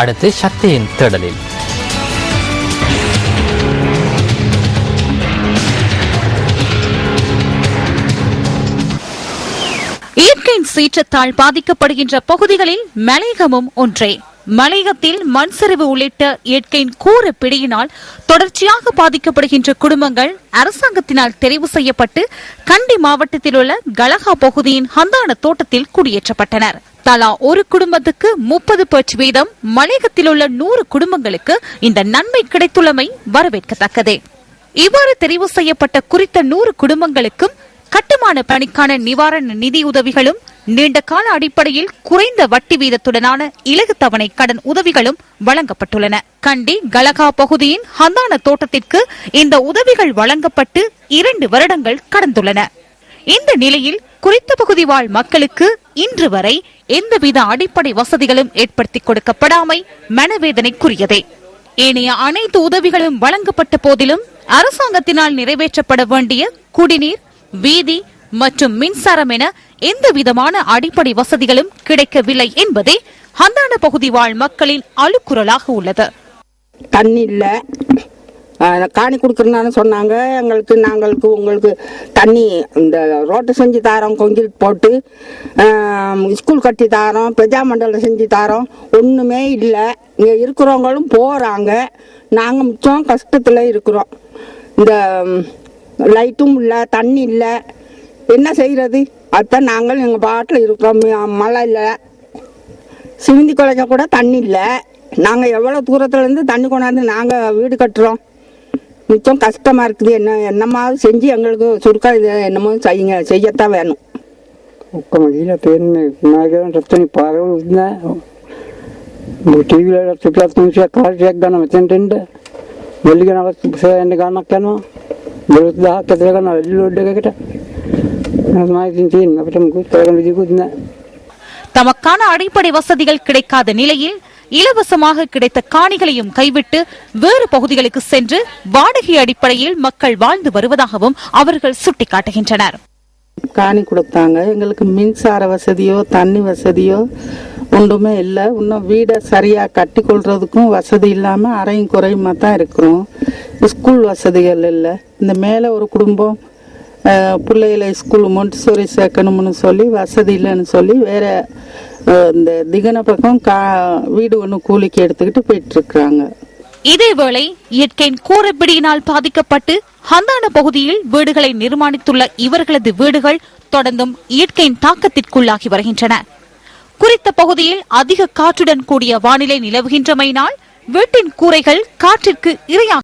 அடுத்து சக்தியின் தேடலில். இயற்கையின் சீற்றத்தால் பாதிக்கப்படுகின்ற பகுதிகளில் மலையகமும் ஒன்றே. மலையகத்தில் மண் சரிவு உள்ளிட்ட இயற்கையின் கூற பிடியினால் தொடர்ச்சியாக பாதிக்கப்படுகின்ற குடும்பங்கள் அரசாங்கத்தினால் தெரிவு செய்யப்பட்டு கண்டி மாவட்டத்தில் உள்ள கலகா பகுதியின் ஹந்தான தோட்டத்தில் குடியேற்றப்பட்டனர். தலா ஒரு குடும்பத்துக்கு முப்பது பர்ச் வீதம் மலையகத்தில் உள்ள நூறு குடும்பங்களுக்கு இந்த நன்மை கிடைத்துள்ளமை வரவேற்கத்தக்கதே. இவ்வாறு தெரிவு செய்யப்பட்ட குறித்த நூறு குடும்பங்களுக்கும் கட்டுமான பணிக்கான நிவாரண நிதியுதவிகளும் நீண்ட கால அடிப்படையில் குறைந்த வட்டி வீதத்துடனான இலகு தவணை கடன் உதவிகளும் வழங்கப்பட்டுள்ளன. கண்டி கலகா பகுதியின் ஹந்தான தோட்டத்திற்கு இந்த உதவிகள் வழங்கப்பட்டு இரண்டு வருடங்கள் கடந்துள்ளன. இந்த நிலையில் குறித்த பகுதி வாழ் மக்களுக்கு இன்று வரை எந்தவித அடிப்படை வசதிகளும் ஏற்படுத்தி கொடுக்கப்படாமை மனவேதனைக்குரியதே. ஏனைய அனைத்து உதவிகளும் வழங்கப்பட்ட போதிலும் அரசாங்கத்தினால் நிறைவேற்றப்பட வேண்டிய குடிநீர் வீதி மற்றும் மின்சாரம் என எந்த விதமான அடிப்படை வசதிகளும் கிடைக்கவில்லை என்பதே ஹந்தான பகுதி வாழ் மக்களின் அழுக்குரலாக உள்ளது. தண்ணி இல்லை காணி கொடுக்குறேன்னு சொன்னாங்க. எங்களுக்கு நாங்களுக்கு உங்களுக்கு தண்ணி இந்த ரோட்டை செஞ்சு தாரோம் கொங்கில் போட்டு ஸ்கூல் கட்டி தாரோம் பிரஜா மண்டலம் செஞ்சு தாரோம். ஒன்றுமே இல்லை. இங்கே இருக்கிறவங்களும் போகிறாங்க நாங்கள் மிச்சம் கஷ்டத்தில் இருக்கிறோம். இந்த லைட்டும் இல்லை தண்ணி இல்லை. என்ன செய்கிறது அதுதான் நாங்கள் எங்கள் பாட்டில் இருக்கிறோம் ம- மழை இல்லை சிவிந்தி குலைக்க கூட தண்ணி இல்லை நாங்கள் எவ்வளோ தூரத்துலேருந்து தண்ணி கொண்டாந்து நாங்கள் வீடு கட்டுறோம் மிச்சம் கஷ்டமாக இருக்குது என்ன என்னமாவது செஞ்சு எங்களுக்கு சுருக்கா இது என்னமோ செய்யுங்க செய்யத்தான் வேணும் ఒక్క మహిళ పేరుని నాగేశ్వరం చెప్తాను పారవుతుందా టీవీలో చుట్టూ నుంచి కాల్ చేద్దాను ఏంటంటే వెళ్ళిగా సేయండి కానక్కాను దొరుకుతుందా కెత్తగా వెళ్ళి ఒడ్డగట మాహితి తిరగండి దిగుతుందా தமக்கான அடிப்படை வசதிகள் கிடைக்காத நிலையில் இலவசமாக கிடைத்த காணிகளையும் கைவிட்டு வேறு பகுதிகளுக்கு சென்று வாடகை அடிப்படையில் மக்கள் வாழ்ந்து வருவதாகவும் அவர்கள் சுட்டிக்காட்டுகின்றனர். காணி கொடுத்தாங்க. எங்களுக்கு மின்சார வசதியோ தண்ணி வசதியோ ஒன்றுமே இல்லை. இன்னும் வீடை சரியாக கட்டி கொள்றதுக்கும் வசதி இல்லாமல் அரையும் குறையுமா தான் இருக்கிறோம். ஸ்கூல் வசதிகள் இல்லை. இந்த மேலே ஒரு குடும்பம் பிள்ளைகளை ஸ்கூல் மொண்டிசோரி சேர்க்கணும்னு சொல்லி வசதி இல்லைன்னு சொல்லி வேற இந்த திகன பக்கம் கா வீடு ஒன்று கூலிக்கு எடுத்துக்கிட்டு போயிட்டுருக்குறாங்க. இதேவேளை இயற்கையின் கூரப்பிடியினால் பாதிக்கப்பட்டு ஹந்தான பகுதியில் வீடுகளை நிர்மாணித்துள்ள இவர்களது வீடுகள் தொடர்ந்தும் இயற்கையின் தாக்கத்திற்குள்ளாகி வருகின்றன. குறித்த பகுதியில் அதிக காற்றுடன் கூடிய வானிலை நிலவுகின்றமையினால் வீட்டின் கூரைகள் காற்றிற்கு இரையாக